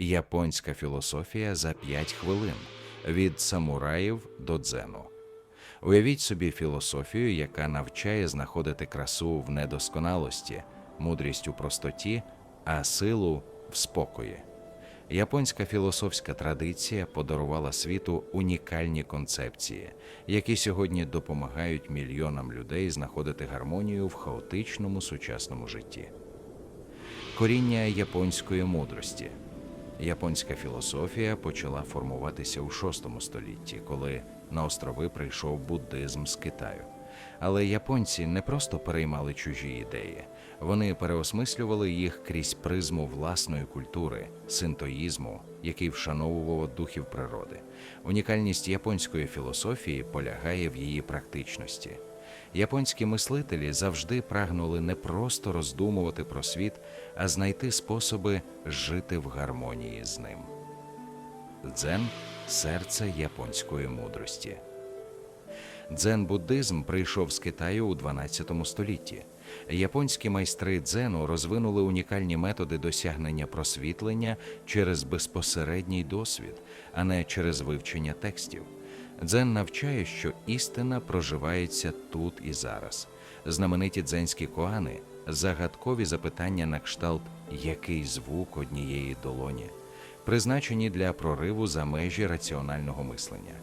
Японська філософія за 5 хвилин від самураїв до дзену. Уявіть собі філософію, яка навчає знаходити красу в недосконалості, мудрість у простоті, а силу в спокої. Японська філософська традиція подарувала світу унікальні концепції, які сьогодні допомагають мільйонам людей знаходити гармонію в хаотичному сучасному житті. Коріння японської мудрості. Японська філософія почала формуватися у VI столітті, коли на острови прийшов буддизм з Китаю. Але японці не просто переймали чужі ідеї, вони переосмислювали їх крізь призму власної культури, синтоїзму, який вшановував духів природи. Унікальність японської філософії полягає в її практичності. Японські мислителі завжди прагнули не просто роздумувати про світ, а знайти способи жити в гармонії з ним. Дзен серце японської мудрості. Дзен-буддизм прийшов з Китаю у 12 столітті. Японські майстри дзену розвинули унікальні методи досягнення просвітлення через безпосередній досвід, а не через вивчення текстів. Дзен навчає, що істина проживається тут і зараз. Знамениті дзенські коани загадкові запитання на кшталт який звук однієї долоні, призначені для прориву за межі раціонального мислення.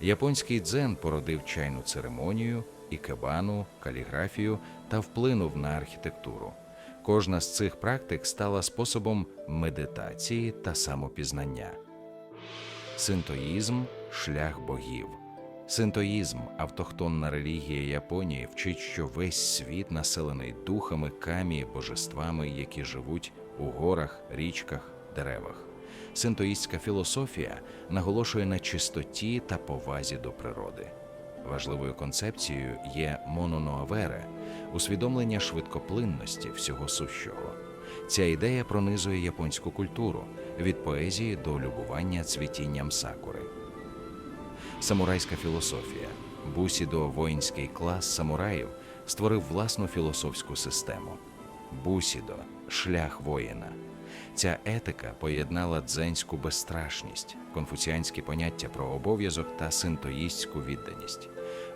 Японський дзен породив чайну церемонію, ікебану, каліграфію та вплинув на архітектуру. Кожна з цих практик стала способом медитації та самопізнання. Синтоїзм шлях богів. Синтоїзм, автохтонна релігія Японії, вчить, що весь світ населений духами, камі, божествами, які живуть у горах, річках, деревах. Синтоїстська філософія наголошує на чистоті та повазі до природи. Важливою концепцією є мононоавере усвідомлення швидкоплинності всього сущого. Ця ідея пронизує японську культуру від поезії до любування цвітінням сакури. Самурайська філософія. Бусідо, воїнський клас самураїв, створив власну філософську систему. Бусідо шлях воїна. Ця етика поєднала дзенську безстрашність, конфуціанські поняття про обов'язок та синтоїстську відданість.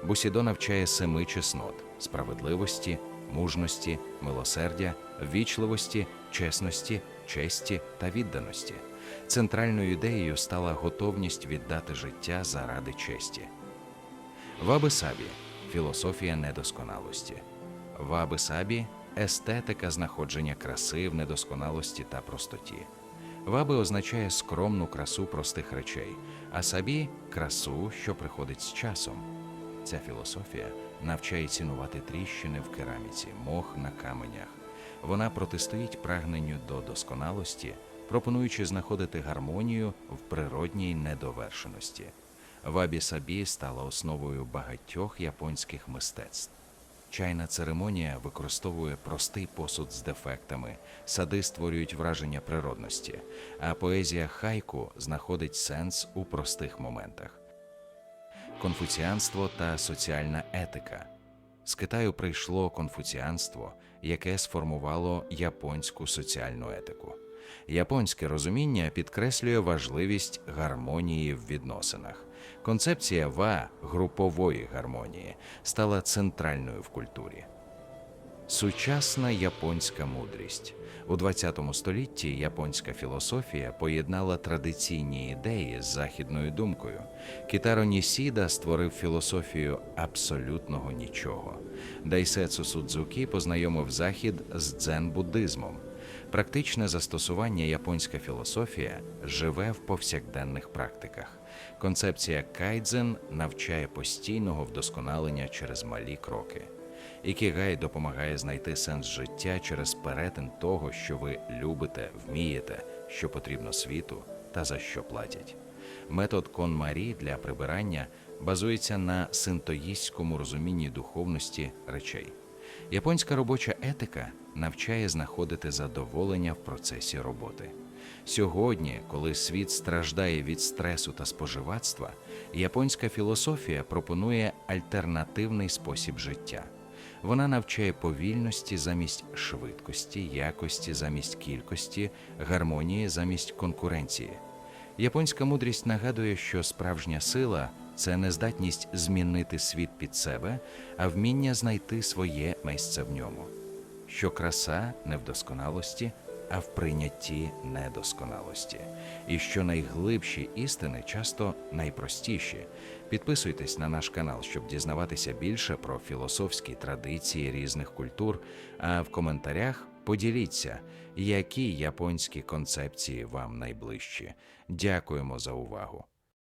Бусідо навчає семи чеснот справедливості, мужності, милосердя, ввічливості, чесності, честі та відданості. Центральною ідеєю стала готовність віддати життя заради честі. Ваби Сабі філософія недосконалості. Ваби Сабі естетика знаходження краси в недосконалості та простоті. Ваби означає скромну красу простих речей, а сабі красу, що приходить з часом. Ця філософія навчає цінувати тріщини в кераміці, мох на каменях. Вона протистоїть прагненню до досконалості, пропонуючи знаходити гармонію в природній недовершеності. Вабі Сабі стала основою багатьох японських мистецтв. Чайна церемонія використовує простий посуд з дефектами, сади створюють враження природності, а поезія хайку знаходить сенс у простих моментах. Конфуціанство та соціальна етика. З Китаю прийшло конфуціанство, яке сформувало японську соціальну етику. Японське розуміння підкреслює важливість гармонії в відносинах. Концепція ва групової гармонії стала центральною в культурі. Сучасна японська мудрість у ХХ столітті японська філософія поєднала традиційні ідеї з західною думкою. Кітаро Нісіда створив філософію абсолютного нічого. Дайсецу Судзукі познайомив захід з дзен-буддизмом. Практичне застосування японська філософія живе в повсякденних практиках. Концепція кайдзен навчає постійного вдосконалення через малі кроки. Ікігай допомагає знайти сенс життя через перетин того, що ви любите, вмієте, що потрібно світу та за що платять. Метод Конмарі для прибирання базується на синтоїстському розумінні духовності речей. Японська робоча етика навчає знаходити задоволення в процесі роботи. Сьогодні, коли світ страждає від стресу та споживацтва, японська філософія пропонує альтернативний спосіб життя. Вона навчає повільності замість швидкості, якості замість кількості, гармонії замість конкуренції. Японська мудрість нагадує, що справжня сила це не здатність змінити світ під себе, а вміння знайти своє місце в ньому. Що краса не в досконалості, а в прийнятті недосконалості, і що найглибші істини часто найпростіші. Підписуйтесь на наш канал, щоб дізнаватися більше про філософські традиції різних культур. А в коментарях поділіться, які японські концепції вам найближчі. Дякуємо за увагу!